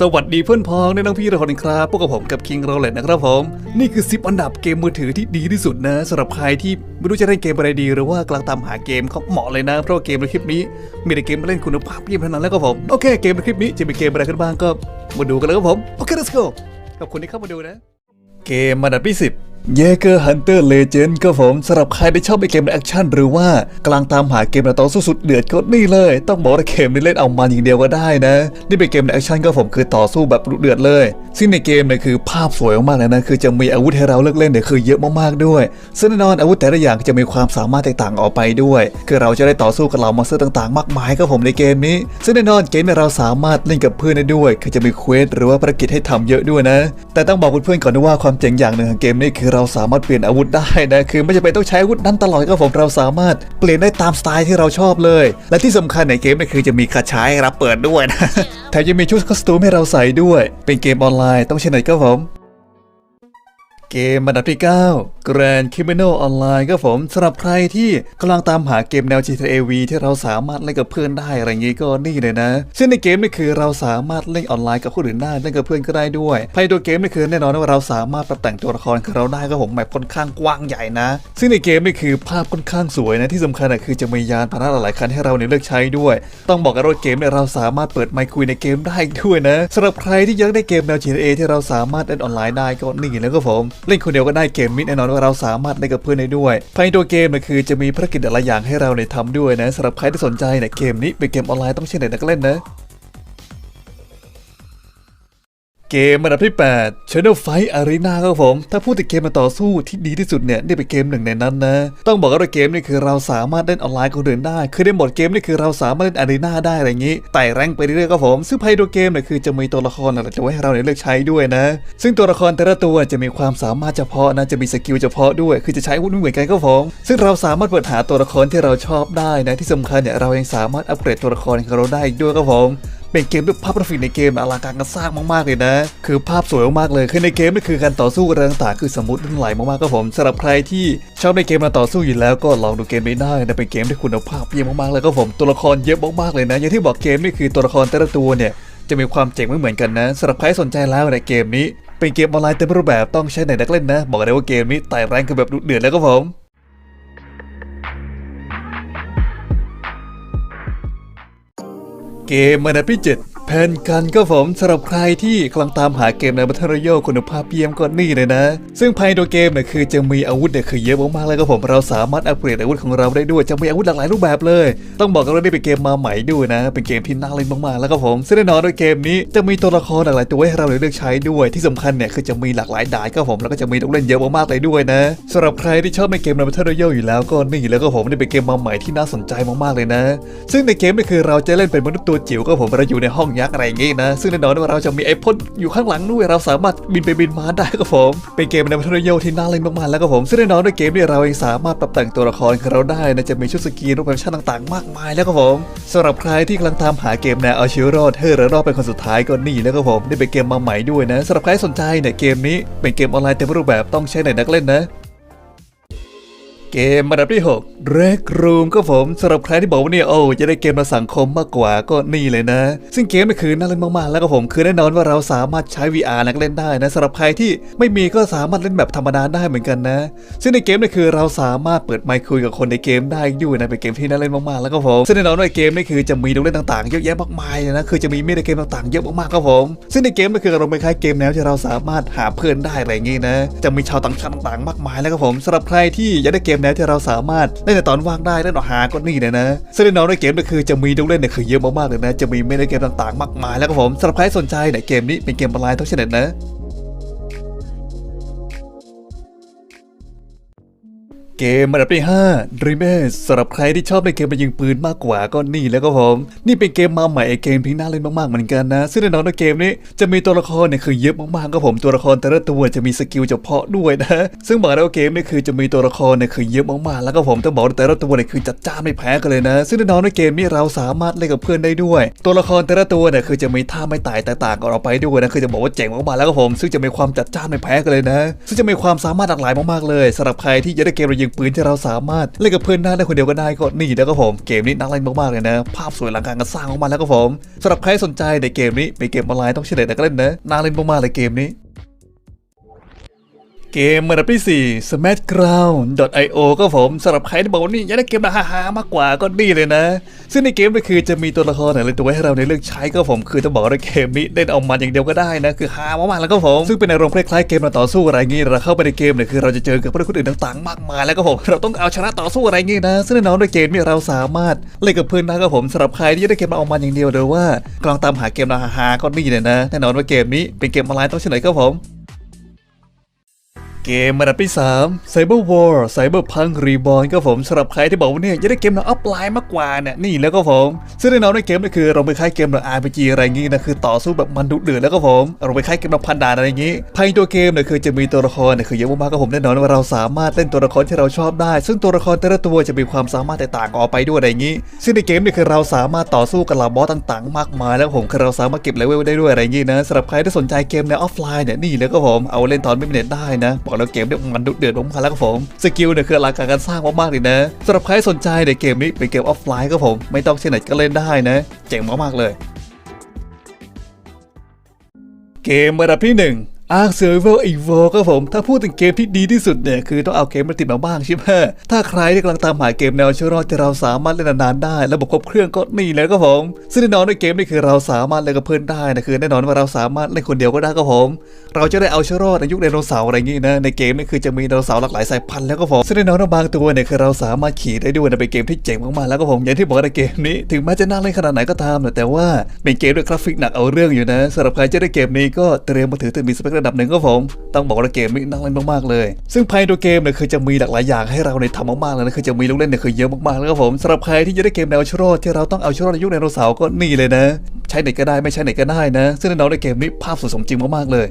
สวัสดีเพื่อนพ้องในน้องพี่เราคนครับพวกกับผมกับคิงโรเลตนะครับผม นี่คือซิปอันดับเกมมือถือที่ดีที่สุดนะสำหรับใครที่ไม่รู้จะเล่นเกมอะไรดี หรือว่ากำลังตามหาเกมเขาเหมาะเลยนะ เพราะว่าเกมในคลิปนี้ มีแต่เกมมาเล่นคุณภาพเยี่ยมเท่านั้นแล้วก็ผมโอเคเกมในคลิปนี้จะมีเกมอะไรกันบ้างก็มาดูกันเลยครับผมโอเค let's go ขอบคุณที่เข้ามาดูนะ เกมอันดับที่10 เยเกอร์ฮันเตอร์เลเจนด์ครับผมสำหรับใครที่ชอบในเกมแอคชั่นหรือว่ากำลังตามหาเกมระต่อสู้สุดเดือดก็นี่เลย ต้องบอกว่าเกมนี้เล่นเอามันอย่างเดียวก็ได้นะ นี่เป็นเกมแอคชั่นก็ผมคือต่อสู้แบบดุเดือดเลย ซึ่งในเกมเนี่ยคือภาพสวยมากๆเลยนะคือจะมีอาวุธให้เราเลือกเล่นเนี่ยคือเยอะมากๆด้วย ซึ่งแน่นอนอาวุธแต่ละอย่างจะมีความสามารถแตกต่างออกไปด้วย คือเราจะได้ต่อสู้กับเหล่ามอนสเตอร์ต่างๆ มากมายครับผมในเกมนี้ ซึ่งแน่นอนเกมเนี่ยเราสามารถเล่นกับเพื่อนได้ด้วยคือจะมีเควสหรือว่าภารกิจให้ทำเยอะด้วยนะ แต่ต้องบอกเพื่อนๆก่อนนะว่าความเจ๋งอย่างหนึ่งของเกมนี้คือเราสามารถเปลี่ยนอาวุธได้นะคือไม่จำเป็นต้องใช้อาวุธนั้นตลอดครับผมเราสามารถเปลี่ยนได้ตามสไตล์ที่เราชอบเลย และที่สำคัญในเกมนี่คือจะมีกระชายให้รับเปิดด้วยนะแถมยังมีชุดคอสตูมให้เราใส่ด้วย เป็นเกมออนไลน์ต้องใช้ไหนครับผม เกมอันดับที่ 9 Grand Criminal Online ครับผมสำหรับใครที่กำลังตามหาเกมแนว GTA V ที่เราสามารถเล่นกับเพื่อนได้อะไรอย่างงี้ก็นี่เลยนะ ซึ่งในเกมนี่คือเราสามารถเล่นออนไลน์กับคนอื่นได้เล่นกับเพื่อนก็ได้ด้วยภายในตัวเกมนี่คือแน่นอนว่าเราสามารถปรับแต่งตัวละครของเราได้ครับผมแบบค่อนข้างกว้างใหญ่นะ ซึ่งในเกมนี่คือภาพค่อนข้างสวยนะที่สำคัญอะคือจะมียานพาหนะหลายคันให้เราเนี่ยเลือกใช้ด้วย ต้องบอกกันว่าเกมเนี่ยเราสามารถเปิดไมค์คุยในเกมได้อีกด้วยนะสำหรับใครที่อยากได้เกมแนว GTA ที่เราสามารถเล่นออนไลน์ได้ก็นี่แล้วก็ผมเล่นคนเดียวก็ได้เกมมิดแน่นอนว่าเราสามารถเล่นกับเพื่อนได้ด้วยภายในตัวเกมเนี่ยคือจะมีภารกิจหลายอย่างให้เราเนี่ยทำด้วยนะสำหรับใครที่สนใจเนี่ยเกมนี้เป็นเกมออนไลน์ต้องเช่นไหนนักเล่นนะ เกมอันดับที่ 8 Channel Fight Arena ครับผม ถ้าพูดถึงเกมมาต่อสู้ที่ดีที่สุดเนี่ยนี่เป็นเกมหนึ่งในนั้นนะ ต้องบอกว่าเกมนี่คือเราสามารถเล่นออนไลน์กับคนอื่นได้ คือในโหมดเกมนี่คือเราสามารถเล่นอารีนาได้อะไรอย่างนี้ไต่แรงไปเรื่อยๆครับผม ซึ่งภายในตัวเกมเนี่ยคือจะมีตัวละครอะไรจะไว้ให้เราเนี่ยเลือกใช้ด้วยนะ ซึ่งตัวละครแต่ละตัวจะมีความสามารถเฉพาะนะจะมีสกิลเฉพาะด้วย คือจะใช้อาวุธไม่เหมือนกันครับผมซึ่งเราสามารถเปิดหาตัวละครที่เราชอบได้นะที่สำคัญเนี่ยเรายังสามารถอัปเกรดตัวละครของเราได้อีกด้วยครับผม เป็นเกมด้วยภาพกราฟิกในเกมอลังการกันสร้างมากๆเลยนะ คือภาพสวยมากๆเลยคือในเกมนี่คือการต่อสู้อะไรต่างๆคือสมมติไหลมากๆครับผมสำหรับใครที่ชอบในเกมมาต่อสู้อยู่แล้วก็ลองดูเกมนี้ได้นะเป็นเกมที่คุณภาพเยี่ยมมากๆเลยครับผมตัวละครเยอะมากๆเลยนะอย่างที่บอกเกมนี่คือตัวละครแต่ละตัวเนี่ยจะมีความเจ๋งไม่เหมือนกันนะสำหรับใครสนใจแล้วในเกมนี้ เป็นเกมออนไลน์เต็มรูปแบบต้องใช้ไหนนักเล่นนะ บอกเลยว่าเกมนี้ไต่แรงกันแบบดุเดือดแล้วครับผม Gimana pijet? แผ่นกันก็ผมสำหรับใครที่กำลังตามหาเกมในบัตเทิลโยคุณภาพเยี่ยมก็นี่เลยนะ ซึ่งภายในตัวเกมเนี่ยคือจะมีอาวุธเนี่ยคือเยอะมากๆเลยครับผมเราสามารถอัปเกรดอาวุธของเราได้ด้วยจะมีอาวุธหลากหลายรูปแบบเลย ต้องบอกกันว่านี่เป็นเกมมาใหม่ด้วยนะ เป็นเกมที่น่าเล่นมากๆแล้วครับผมซึ่งแน่นอนด้วยเกมนี้จะมีตัวละครหลากหลายตัวให้เราเลือกใช้ด้วยที่สำคัญเนี่ยคือจะมีหลากหลายด่านครับผมแล้วก็จะมีลูกเล่นเยอะมากๆเลยด้วยนะสำหรับใครที่ชอบในเกมในบัตเทิลโยอยู่แล้วก็นี่แล้วก็ผมนี่เป็นเกมมาใหม่ที่น่าสนใจมากๆเลยนะ ซึ่งในเกมนี่คือเราจะเล่นเป็นมนุษย์ตัวจิ๋วก็ผมเราอยู่ในห้องยักษ์อะไรอย่างงี้นะ ซึ่งแน่นอนว่าเราจะมีไอพ่นอยู่ข้างหลังด้วยเราสามารถบินไปบินมาได้ครับผม เป็นเกมในบัตเทิลโยที่น่าเล่นมากๆแล้วครับผม ซึ่งแน่นอนด้วยเกมนี้เราเองสามารถปรับแต่งตัวละครของเราได้นะจะมีชุดสกีรูปแบบชั่นต่างๆ มากมายแล้วครับผมสำหรับใครที่กำลังตามหาเกมแนวเอาชีวิตรอดเฮ้อระรอดเป็นคนสุดท้ายก็นี่แล้วครับผมนี่เป็นเกมมาใหม่ด้วยนะสำหรับใครสนใจเนี่ยเกมนี้เป็นเกมออนไลน์เต็มรูปแบบต้องใช้ในนักเล่นนะ เกมอันดับที่6 Rec Room ก็ผมสำหรับใครที่บอกว่าเนี่ยโอ้จะได้เกมมาสังคมมากกว่าก็นี่เลยนะ ซึ่งเกมนี่คือน่าเล่นมากๆ แล้วก็ผมคือแน่นอนว่าเราสามารถใช้ VR นักเล่นได้นะสำหรับใครที่ไม่มีก็สามารถเล่นแบบธรรมดาได้เหมือนกันนะ ซึ่งในเกมนี่คือเราสามารถเปิดไมค์คุยกับคนในเกมได้ด้วยนะเป็นเกมที่น่าเล่นมากๆ แล้วก็ผมซึ่งแน่นอนว่าเกมนี่คือจะมีลูกเล่นต่างๆเยอะแยะมากมายเลยนะคือจะมีเมีดในเกมต่างๆเยอะมากๆครับผมซึ่งในเกมนี่คือเราไม่คล้ายเกมแนวที่เราสามารถหาเพื่อนได้อะไรอย่างงี้นะ จะมีชาวต่างชาติต่างๆ มากมายแล้วครับผมสำหรับใครที่อยากได้เกมนะที่เราสามารถเล่นในตอนว่างได้เล่นออกหาก็นี่เลยนะซึ่งแน่นอนในเกมนี่คือจะมีลูกเล่นเนี่ยคือเยอะมากๆเลยนะ จะมีมีดในเกมต่างๆ มากมายแล้วครับผมสำหรับใครสนใจในเกมนี้เป็นเกมออนไลน์ทั้งชนิดนะ เกมอันดับที่5 d r e a m e r สำหรับใครที่ชอบในเกมไปยิงปืนมากกว่าก็นี่แล้วก็ผม นี่เป็นเกมมาใหม่เกมที่น่าเล่นมากๆเหมือนกันนะ ซึ่งแน่นอนในเกมนี้จะมีตัวละครเนี่ยคือเยอะมากๆก็ผมตัวละครแต่ละตัวจะมีสกิลเฉพาะด้วยนะ ซึ่งบอกแล้วว่าเกมนี่คือจะมีตัวละครเนี่ยคือเยอะมากๆแล้วก็ผมต้องบอกว่าแต่ละตัวเนี่ยคือจัดจ้านไม่แพ้กันเลยนะ ซึ่งแน่นอนในเกมนี้เราสามารถเล่นกับเพื่อนได้ด้วย ตัวละครแต่ละตัวเนี่ยคือจะมีท่าไม่ตายแตกต่างกันออกไปด้วยนะคือจะบอกว่าเจ๋งมากๆแล้วก็ผม ซึ่งจะมีความจัดจ้านไม่แพ้กันเลยนะ ซึ่งจะมีความสามารถหลากหลายมากๆเลยสำหรับใครที่อยากได้เกมยิงปืนที่เราสามารถเล่นกับเพื่อนได้าได้คนเดียวก็ได้ก็นี่นะครับผมเกมนี้น่าเล่นมากๆเลยนะ ภาพสวยหลังการกันสร้างออกมาแล้วครับผมสำหรับใครสนใจในเกมนี้เป็นเกมออนไลน์ต้องเฉลยแต่ก็เล่นนะน่าเล่นมากๆเลยเกมนี้ เกมอันดับที่ 4 Smackground.io ก็ผมสำหรับใครที่บอกว่านี่อยากได้เกมราคาฮามากกว่าก็นี่เลยนะ ซึ่งในเกมก็คือจะมีตัวละครหลายๆตัวให้เราในเลือกใช้ก็ผมคือต้องบอกว่าเกมนี้เล่นเอามันอย่างเดียวก็ได้นะคือฮามากๆแล้วก็ผมซึ่งเป็นอารมณ์คล้ายๆเกมมาต่อสู้อะไรงี้เราเข้าไปในเกมเนี่ยคือเราจะเจอกับผู้เล่นคนอื่นต่างๆมากมายแล้วก็ผมเราต้องเอาชนะต่อสู้อะไรงี้นะ ซึ่งแน่นอนในเกมนี้เราสามารถเล่นกับเพื่อนได้ก็ผมสำหรับใครที่อยากได้เกมมาเอามันอย่างเดียวหรือว่ากำลังตามหาเกมราคาฮาก็นี่เลยนะแน่นอนว่าเกมนี้เป็นเกมออนไลน์ต้องเฉลยก็ผม เกมอันดับที่3 Cyber War Cyberpunk Reborn ก็ผมสำหรับใครที่บอกว่าเนี่ยอยากได้เกมแนวอัพไลน์มากกว่าเนี่ยนี่แล้วก็ผมซึ่งแน่นอนในเกมนี่คือเราไม่คล้ายเกมแนว RPG อะไรอย่างงี้นะคือต่อสู้แบบมันดุเดือดแล้วก็ผมเราไม่คล้ายเกมแนวพันดานอะไรอย่างงี้ภายในตัวเกมเนี่ยคือจะมีตัวละครเนี่ยคือเยอะมากๆก็ผมแน่นอนว่าเราสามารถเล่นตัวละครที่เราชอบได้ ซึ่งตัวละครแต่ละตัวจะมีความสามารถแตกต่างกันออกไปด้วยอะไรอย่างงี้ ซึ่งในเกมเนี่ยคือเราสามารถต่อสู้กับเหล่าบอสต่าง ๆ มากมาย แล้วผมคือเราสามารถเก็บเลเวลได้ด้วยอะไรอย่างงี้นะสำหรับใครที่สนใจเกมแนวออฟไลน์เนี่ยนี่แล้วก็ผมเอาเล่นตอนไม่เน็ตได้นะขอกแล้วเกมเนี่ยมันดุเดือดมากแล้วครับผมสกิลเนี่ยคืออลังการการสร้างมากๆเลยนะสำหรับใครสนใจในเกมนี้เป็นเกมออฟไลน์ครับผมไม่ต้องเชนไหนก็เล่นได้นะเจ๋งมากๆเลย เกมระดับที่ 1 Ark Survival Evolved ก็ผม ถ้าพูดถึงเกมที่ดีที่สุดเนี่ย คือต้องเอาเกมมาติดมาบ้างใช่ไหมถ้าใครที่กำลังตามหาเกมแนวเชื่อรอดที่เราสามารถเล่นนานๆได้ ระบบครบเครื่องก็นี่เลยก็ผม ซึ่งแน่นอนในเกมนี่คือเราสามารถเล่นกับเพื่อนได้นะคือแน่นอนว่าเราสามารถเล่นคนเดียวก็ได้ก็ผม เราจะได้เอาเชื่อรอดในยุคไดโนเสาร์อะไรอย่างงี้นะในเกมนี่คือจะมีไดโนเสาร์หลากหลายสายพันธุ์แล้วก็ผมซึ่งแน่นอนว่าบางตัวเนี่ยคือเราสามารถขี่ได้ด้วยนะเป็นเกมที่เจ๋งมากๆแล้วก็ผมอย่างที่บอกในเกมนี้ถึงแม้จะน่าเล่นขนาดไหนก็ตามนะแต่ว่าเป็นเกมด้วยกราฟิกหนักเอาเรื่องอยู่นะสำหรับใครจะได้เกมนี้ก็เตรียมมาถือถึงมีสเปคระดับหนึ่งก็ผม ต้องบอกว่าเกมนี้น่าเล่นมากๆเลย ซึ่งภายในตัวเกมเนี่ยคือจะมีหลากหลายอย่างให้เราในทำมากๆเลยนะคือจะมีลูกเล่นเนี่ยคือเยอะมากๆแล้วก็ผมสำหรับใครที่จะได้เกมแนวชโรดที่เราต้องเอาชโรดในยุคไดโนเสาร์ก็นี่เลยนะ ใช้เน็ตก็ได้ไม่ใช้เน็ตก็ได้นะ ซึ่งแน่นอนในเกมนี้ภาพสวยสมจริงมากๆเลย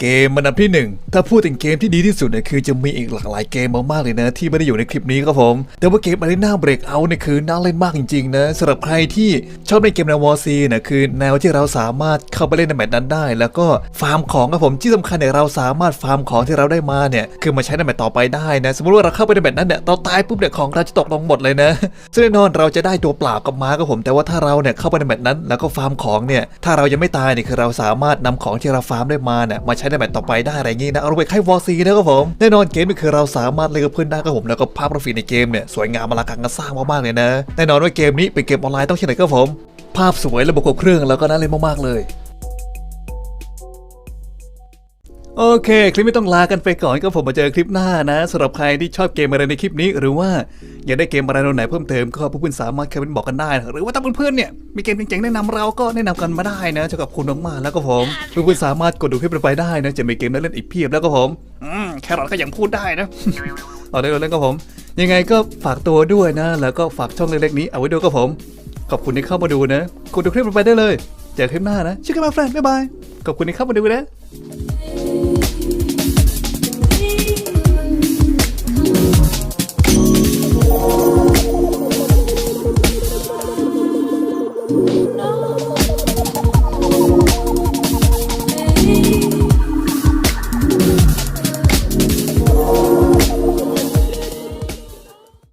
เกมอันดับที่หนึ่งถ้าพูดถึงเกมที่ดีที่สุดเนี่ยคือจะมีอีกหลากหลายเกมมากๆเลยนะ ที่ไม่ได้อยู่ในคลิปนี้ครับผม แต่ว่าเกม Arena Breakout เนี่ยคือน่าเล่นมากจริงๆนะสำหรับใครที่ชอบเล่นเกมแนววอร์ซีเนี่ยคือแนวที่เราสามารถเข้าไปเล่นในแมตช์นั้นได้ แล้วก็ฟาร์มของครับผมที่สำคัญเนี่ยเราสามารถฟาร์มของที่เราได้มาเนี่ยคือมาใช้ในแมตช์ต่อไปได้นะสมมติว่าเราเข้าไปในแมตช์นั้นเนี่ยเราตายปุ๊บเนี่ยของเราจะตกลงหมดเลยนะซึ่งแน่นอนเราจะได้ตัวเปล่ากับม้าครับผม แต่ว่าถ้าเราเนี่ยเข้าไปในแมตช์นั้น แล้วก็ฟาร์มของเนี่ยถ้าเรายังไม่ตายเนี่ยคือเราสามารถนำของที่เราฟาร์มได้มาเนี่ยมาใช้ในแมตช์ต่อไปได้อะไรอย่างงี้นะเอาไปให้วอซีนะครับผมแน่นอนเกมนี่คือเราสามารถเล่นกับเพื่อนได้ครับผมแล้วก็ภาพกราฟิกในเกมเนี่ยสวยงามอลังการงานสร้างมากๆเลยนะแน่นอนว่าเกมนี้เป็นเกมออนไลน์ต้องใช่ไหนครับผม ภาพสวยระบบครบเครื่องแล้วก็น่าเล่นมากๆเลยโอเค คลิปไม่ต้องลากันไปก่อนก็ผมมาเจอคลิปหน้านะสำหรับใครที่ชอบเกมอะไรในคลิปนี้หรือว่า อยากได้เกมอะไรแนวไหนเพิ่มเติมก็เพื่อนๆสามารถคอมเมนต์บอกกันได้นะหรือว่าถ้าเพื่อนๆเนี่ยมีเกมเจ๋งๆแนะนำเราก็แนะนำกันมาได้นะจะกับคุณมากๆแล้วก็ผมเพื่อนๆสามารถกดดูคลิปไปได้นะจะมีเกมน่าเล่นอีกเพียบแล้วก็ผมแครอทก็ยังพูดได้นะเอาได้เลยเล่นก็ผม ยังไงก็ฝากตัวด้วยนะ แล้วก็ฝากช่องเล็กๆนี้เอาไว้ด้วยก็ผม ขอบคุณที่เข้ามาดูนะกดดูคลิปไปได้เลยเจอคลิปหน้านะชิคกี้พายแฟนบ๊ายบายขอบคุณที่เข้ามาดูนะ